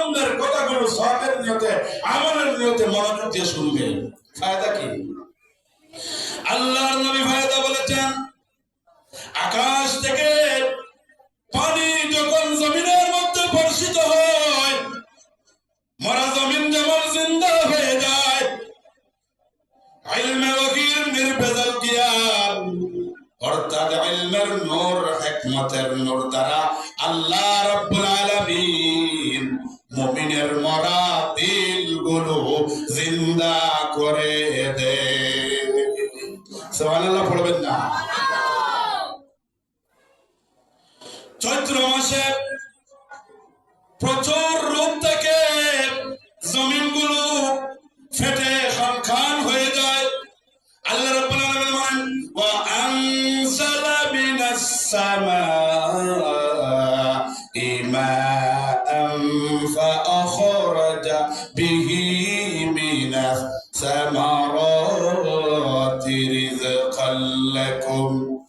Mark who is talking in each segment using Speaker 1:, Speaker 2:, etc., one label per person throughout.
Speaker 1: আলেমদের কথাগুলো সবের নিয়তে, আমলের নিয়তে মনোযোগ দিয়ে শুনবে ফায়দা কি? আল্লাহর নবী ফায়দা বলেছেন, আকাশ থেকে পানি যখন জমিনের মধ্যে বর্ষিত হয়, মরা জমিন যেমন জিন্দা হয়ে যায়, ইলমে ওয়াকিল নির্ভেজাল অর্থাৎ ইলমের নূর, হিকমতের নূর দ্বারা আল্লাহ রাব্বুল আলামিন মুমিনের মরা দিলগুলো জিন্দা করে দেয় সুবহানাল্লাহ পড়বেন না। الثمرات رزقا لكم.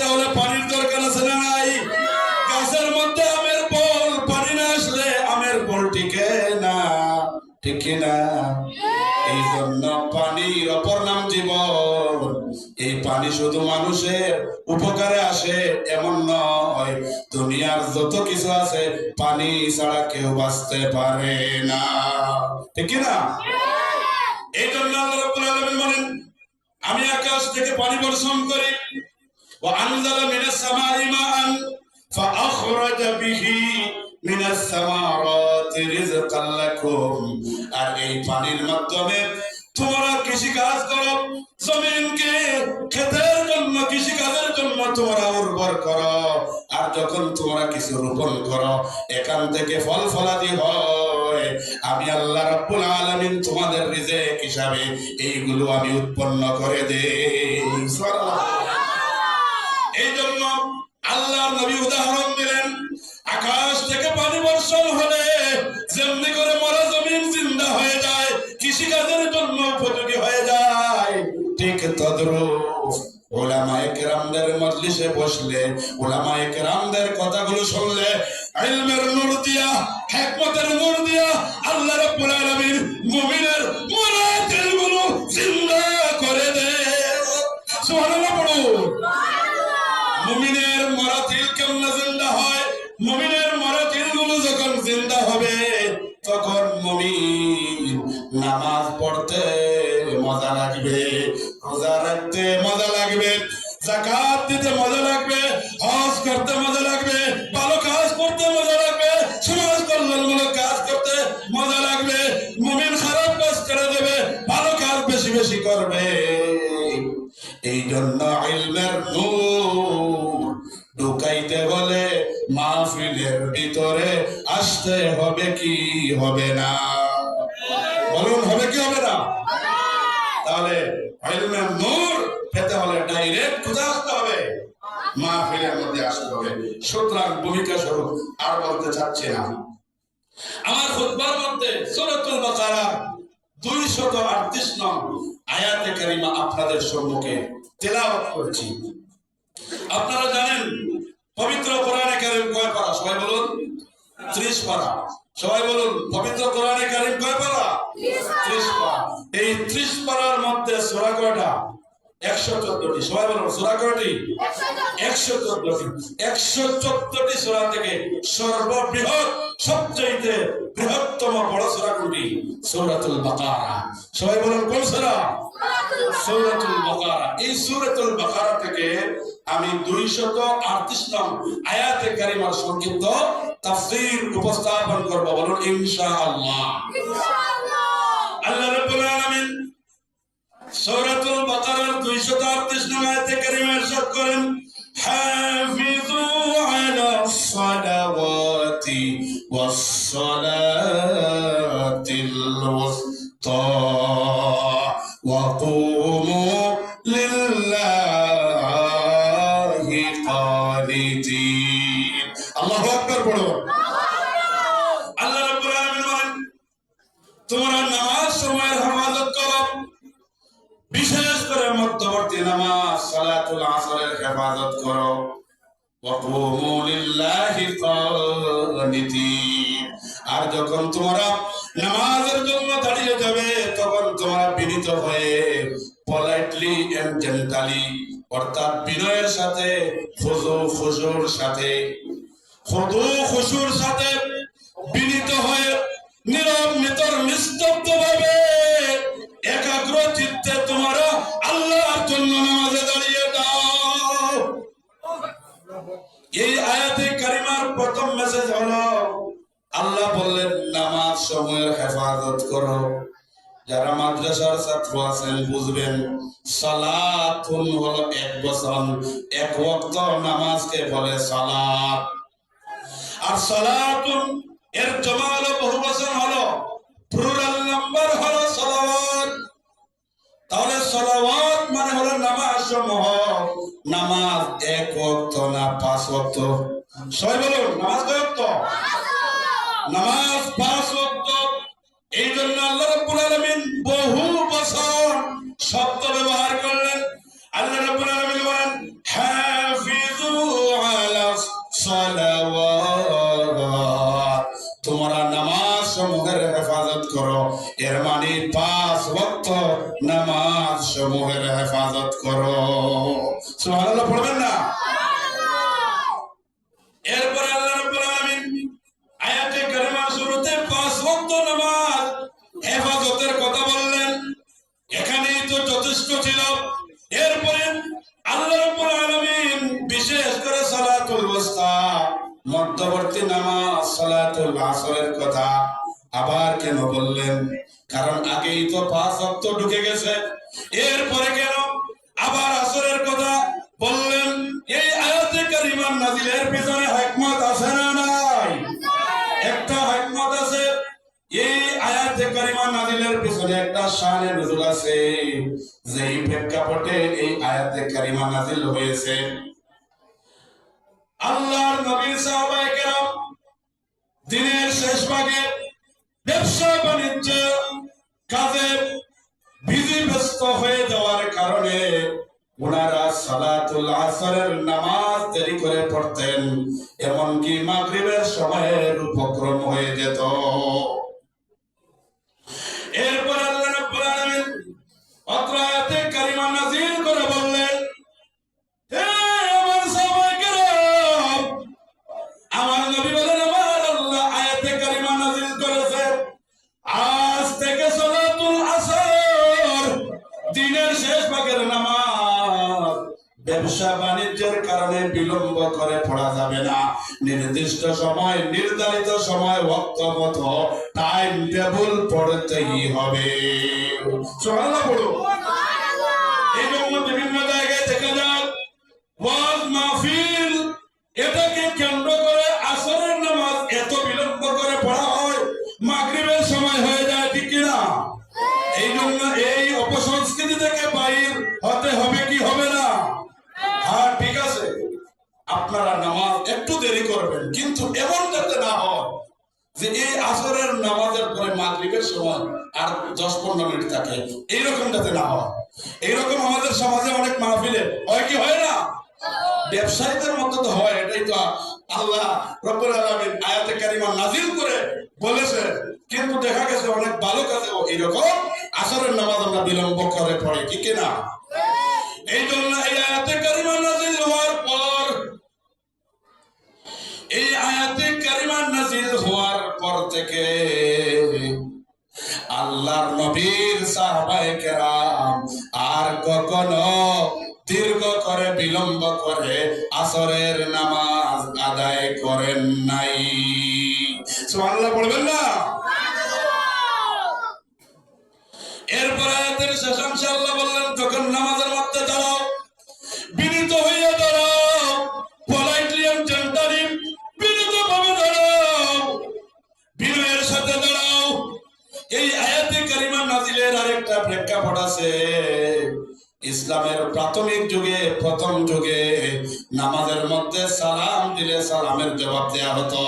Speaker 1: করতে হলে পানির দরকার আছে না নাই? গাছের মধ্যে আমের বল, পানি না আসলে আমের বল টিকে না ঠিক না। এই জন্য পানির অপর নাম জীবন। এই পানি শুধু মানুষের উপকারে আসে, এমন নয়। দুনিয়ার যত কিছু আছে, পানি ছাড়া কেউ বাঁচতে পারে না। ঠিক না? এই জন্য আল্লাহ রাব্বুল আলামিন বলেন, আমি আকাশ থেকে পানি বর্ষণ করি। وأنزل من السماء ماء فأخرج به من الثمرات رزقا لكم আর এই পানির মাধ্যমে তোমরা কৃষি কাজ করো জমিনকে ক্ষেতের জন্য কৃষি কাজের জন্য তোমরা উর্বর করো আর যখন তোমরা কিছু রোপণ করো এখান থেকে ফল ফলাদি হয় আমি আল্লাহ রাব্বুল আলামিন তোমাদের রিজেক হিসাবে এইগুলো আমি উৎপন্ন করে দেই সুবহানাল্লাহ এই জন্য আল্লাহ নবী উদাহরণ দিলেন, আকাশ থেকে পানি বর্ষণ হলে যেমনি করে মরা জমিন জিন্দা হয়ে যায়, কৃষিকাজের জন্য উপযোগী হয়ে যায়। ঠিক তদ্রূপ ওলামায়ে কেরামদের মজলিসে বসলে, ওলামায়ে কেরামদের কথাগুলো শুনলে, ইলমের পড়তে মজা লাগবে, রোজা রাখতে মজা লাগবে জাকাত দিতে মজা লাগবে, হজ করতে মজা লাগবে, ভালো কাজ করতে মজা লাগবে, সমাজ কল্যাণমূলক কাজ করতে মজা লাগবে খারাপ কাজ করে দেবে, ভালো কাজ বেশি বেশি করবে। এই জন্য ইলমের নূর ঢুকাইতে মাহফিলের ভিতরে আসতে হবে কি হবে না বলুন হবে কি হবে না তাহলে ইলমের নূর পেতে হলে ডাইরেক্ট কোথায় আসতে হবে? মাহফিলের মধ্যে আসতে হবে। সুতরাং ভূমিকা স্বরূপ আর বলতে চাচ্ছি না। আমার খুতবার মধ্যে সূরাতুল বাকারা 238 নং আয়াতে কারিমা আপনাদের সম্মুখে তেলাওয়াত করছি। আপনারা জানেন, পবিত্র কোরআনে কারিম কয় পারা? সবাই বলুন 30 পারা। সবাই বলুন পবিত্র কোরআনে কারিম কয় পারা? 30 পারা। এই 30 পারার মধ্যে সূরা কয়টা? 114টি সবাই বলুন সূরা কয়টি? একশো চোদ্দটি। একশো চোদ্দটি। সোরা থেকে সর্ববৃহৎ সবচাইতে বৃহত্তম বড় সোরা কোনটি? সৌরাতুল বাকারা। সবাই বলুন কোন সোরা? সৌরাতুল বাকারা। এই সূরাতুল বাকারা থেকে আমি দুইশত আটত্রিশ নং আয়াতে কারিমার সংক্ষিপ্ত তাফসীর উপস্থাপন করব বলুন ইনশাআল্লাহ। আল্লাহ রাব্বুল আলামিন সূরাতুল বাকারার 238 নং আয়াতে কারিমা ইরশাদ করেন হাফিজু আলাস সালাওয়াতি ওয়াস দিতে। আর যখন তোমরা নামাজের জন্য দাঁড়িয়ে যাবে, তখন তোমরা বিনীত হয়ে পলাইটলি এন্ড জেন্টালি অর্থাৎ বিনয়ের সাথে, খুজু খুজুর সাথে, খুদু খুশুর সাথে বিনীত হয়ে নীরব, নিতর, নিস্তব্ধ ভাবে একাগ্র চিত্তে তোমরা আল্লাহর জন্য নামাজে দাঁড়িয়ে দাও এই আয়াতে কারিমার প্রথম মেসেজ হলো, আল্লাহ বললেন, নামাজ সময়ের হেফাজত করো। যারা মাদ্রাসার ছাত্র আছেন, বুঝবেন, সালাতুন হলো এক বছর এক ওয়াক্ত নামাজকে বলে সালাত। আর সালাতুন, এর জমা হলো বহু হলো প্লুরাল নাম্বার হলো সালাওয়াত। তাহলে সালাওয়াত মানে হলো নামাজ সমূহ। নামাজ এক অর্থ না পাঁচ অর্থ সবাই বলুন নামাজ অর্থ নামাজ পাঁচ অর্থ এই জন্য আল্লাহ রাব্বুল আলামিন বহু যথেষ্ট ছিল। এরপরে আল্লাহ আলামিন বিশেষ করে সালাতুল ওয়াস্তা, মধ্যবর্তী নামাজ, সালাতুল আসরের কথা আবার কেন বললেন? কারণ আগেই তো পাঁচ ওয়াক্ত ঢুকে গেছে। এরপরে কেন আবার আসরের কথা বললেন? এই আয়াতে কারিমার নাজিলের পিছনে হিকমত আছে না? কারিমা নাজিলের পিছনে একটা শানে নজুল আছে। যেই প্রেক্ষাপটে এই আয়াতে কারিমা নাজিল হয়েছে। আল্লাহর নবী সাহাবায়ে কেরাম দিনের শেষ ভাগে ব্যবসা বাণিজ্য কাজে ব্যস্ত হয়ে যাওয়ার কারণে ওনারা সালাতুল আসরের নামাজ দেরি করে পড়তেন, এমনকি মাগরিবের সময়ের উপক্রম হয়ে যেত। নির্দিষ্ট সময় নির্ধারিত সময় ভক্ত মতো টাইম টেবিল পড়তেই হবে। সুবহানাল্লাহ পড়ো সময় আর দশ পনেরো মিনিট থাকে। এইরকম যাতে না হয়। এইরকম আমাদের সমাজে অনেক মাহফিলে হয় কি হয় না? ব্যবসায়ীদের মতো তো হয়, এটাই তো আল্লাহ রব্বুল আলমিন আয়াতে কারিমা নাজিল করে বলেছে কিন্তু দেখা গেছে অনেক ভালো কাজেও এরকম নামাজের মধ্যে দাঁড়াও, বিনীত হইয়া দাঁড়াও বিনীত ভাবে দাঁড়াও, বিনয়ের সাথে দাঁড়াও। এই আয়াতে কারিমা নাজিলের আরেকটা প্রেক্ষাপট আছে। ইসলামের প্রাথমিক যুগে, প্রথম যুগে নামাজের মধ্যে সালাম দিলে সালামের জবাব দেয়া হতো।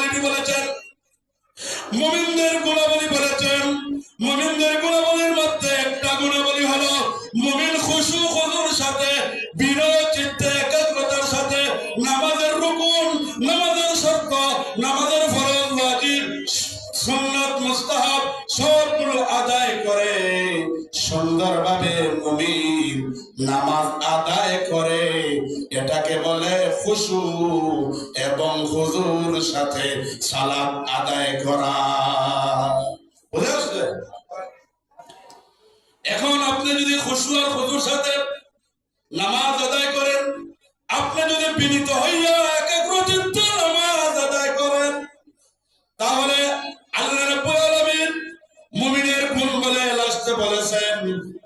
Speaker 1: কোয়ালিটি বলেছেন, মুমিনদের গুণাবলী বলেছেন, মুমিনদের গুণাবলীর মধ্যে একটা গুণাবলী হলো মুমিন খুশু খুজুর সাথে, বিনয় চিত্তে একাগ্রতার সাথে নামাজের রুকুন, নামাজের শর্ত, নামাজের ফরজ, ওয়াজিব, সুন্নাত, মুস্তাহাব সবগুলো আদায় করে। সুন্দরভাবে মুমিন নামাজ খুশু এবং হুজুর সাথে সালাত আদায় করা। এখন আপনি যদি খুশু আর হুজুর সাথে নামাজ আদায় করেন, আপনি যদি বিনীত হইয়া একাগ্র চিত্তে নামাজ আদায় করেন, তাহলে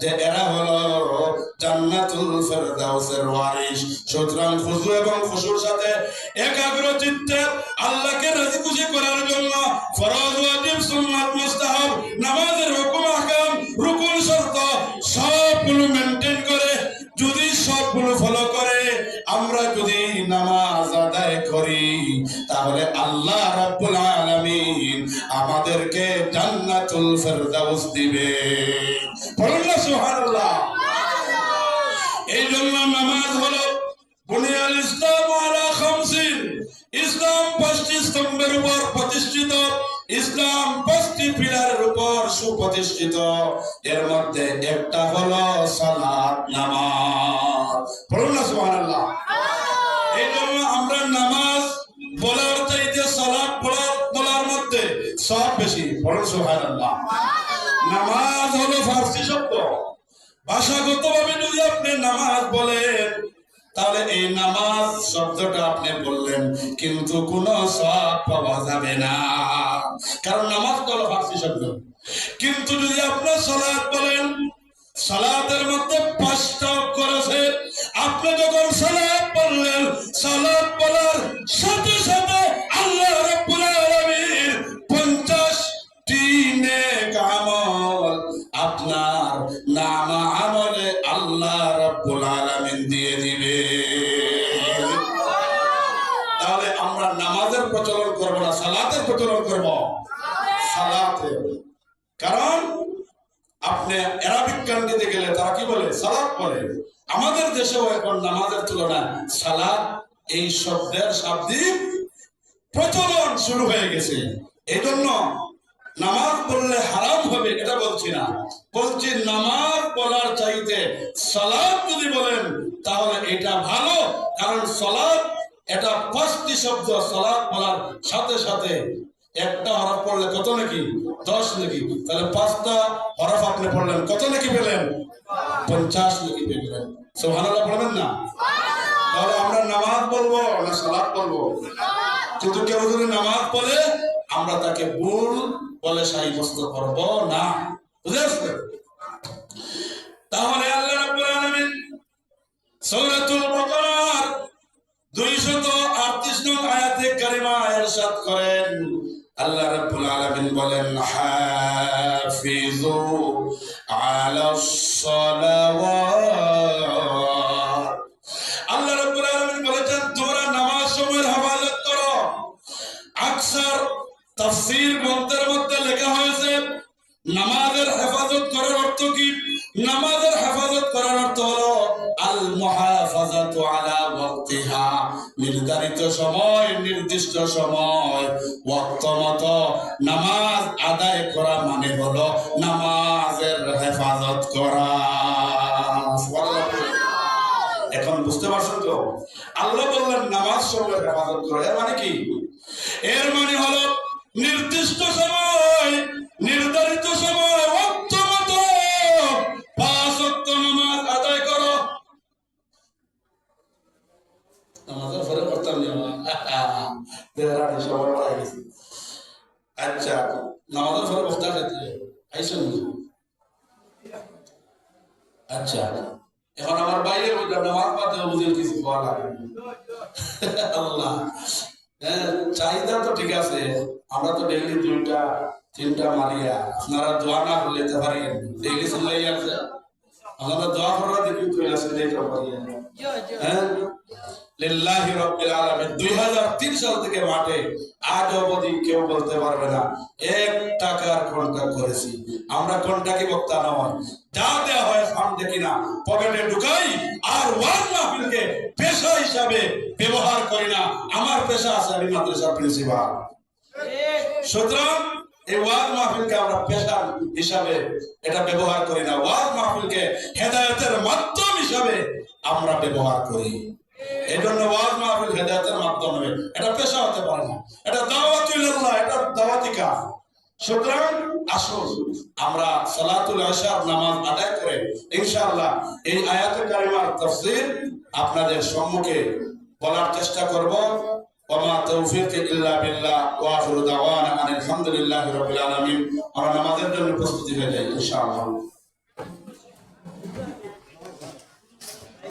Speaker 1: যে এরা হলো জান্নাতুল ফেরদাউসের ওয়ারিস সুতরাং খুশু এবং খুশুর সাথে একাগ্র চিত্তে আল্লাহকে রাজি খুশি করার জন্য ফরজ, ওয়াজিব, সুন্নাত, মুস্তাহাব, নামাজের হুকুম আহকাম রুকুন শর্ত সবগুলো মেনটেন করে, যদি সবগুলো ফলো করে, আমরা যদি নামাজ আদায় করি, তাহলে আল্লাহ রাব্বুল আলামিন আমাদেরকে জান্নাতুল ফেরদাউস দিবে বলুন না সুবহানাল্লাহ এই জন্য নামাজ হলো বুনিয়াল ইসলাম আলা খামসিন। ইসলাম পাঁচটি স্তম্ভের উপর প্রতিষ্ঠিত ইসলাম পাঁচটি পিলারের উপর সুপ্রতিষ্ঠিত। এর মধ্যে একটা হলো সালাত নামাজ। বলুন না সুবহানাল্লাহ। এই জন্য আমরা নামাজ বলার চাইতে সালাত বলার বলার মধ্যে সব বেশি। বলুন সুবহানাল্লাহ। নামাজ হলো ফার্সি যদি আপনি নামাজ বলেন, তাহলে এই নামাজ শব্দটা আপনি বললেন, কিন্তু কোন সব পাওয়া যাবে না। কারণ নামাজ তো হলো ফার্সি শব্দ। কিন্তু যদি আপনার সালাত বলেন, সালাতের মধ্যে পাঁচটা অক্ষর আছে। আপনি যখন সালাত সালাত এই শব্দের শাব্দিক প্রচলন শুরু হয়ে গেছে। এই জন্য নামাজ পড়লে হারাম হবে, এটা বলছি না। বলছি নামাজ বলার চাইতে সালাদ যদি বলেন, তাহলে এটা ভালো, কারণ সালাদ এটা পাঁচটি শব্দ সালাদ বলার সাথে সাথে। একটা হরফ পড়লে কত নাকি? দশ নাকি? তাহলে পাঁচটা হরফ আপনি পড়লেন, কত নাকি পেলেন? পঞ্চাশ নাকি পেলেন। সোহানাল্লাহ পড়বেন না? তাহলে আমরা নামাজ বলব না সালাদ বলব কিন্তু কেউ যদি নামাজ বলে আমরা তাকে ভুল বলে সাব্যস্ত করব না। বুঝে আসলে তাহলে আল্লাহ রাব্বুল আলামিন সূরাতুল বাকারার 238 নং আয়াতে কারিমা ইরশাদ করেন। আল্লাহ রাব্বুল আলামিন বলেন হাফিজু তাফসীর মধ্যে লেখা হয়েছে, নামাজের হেফাজত করার অর্থ কি? নামাজের হেফাজত করার অর্থ হলো আল আলা ওয়াক্তিহা, নির্ধারিত সময়, নির্দিষ্ট সময়। ওয়াক্ত নামাজ আদায় করা মানে হলো নামাজের হেফাজত করা। এখন বুঝতে পারছেন তো? আল্লাহ বললেন নামাজ সময় হেফাজত করা এর মানে কি? এর মানে হলো নির্দিষ্ট সময় হ্যাঁ? লিল্লাহি রাব্বিল আলামিন। 2003 সাল থেকে মাঠে আজ অবধি কেউ বলতে পারবে না, এক টাকার কন্ট্রাক্ট করেছি। আমরা কন্ট্রাক্টই বক্তা নয়? যা দেওয়া ফান্ড দেখি না পকেটে ঢুকাই আর পেশা হিসাবে ব্যবহার করি না। আমার পেশা আছে আমি মাদ্রাসার প্রিন্সিপাল। সুতরাং এই মাহফিলকে আমরা পেশা হিসাবে এটা ব্যবহার করি না। মাহফিলকে হেদায়েতের মাধ্যম হিসাবে আমরা ব্যবহার করি। এই জন্য মাহফিল হেদায়েতের মাধ্যম হবে এটা পেশা হতে পারে না। এটা দাওয়াতুল্লাহ এটা সুতরাং আসুন, আমরা সালাতুল আশার নামাজ আদায় করে ইনশাআল্লাহ এই আয়াতে কারিমার আপনাদের সম্মুখে বলার চেষ্টা করব। ওমা তৌফিক ইল্লা বিল্লাহ ওয়া আখিরু দাওয়ানা আনিল হামদুলিল্লাহি রাব্বিল আলামিন। আমরা নামাজের জন্য প্রস্তুতি হয়ে যাই, ইনশাআল্লাহ।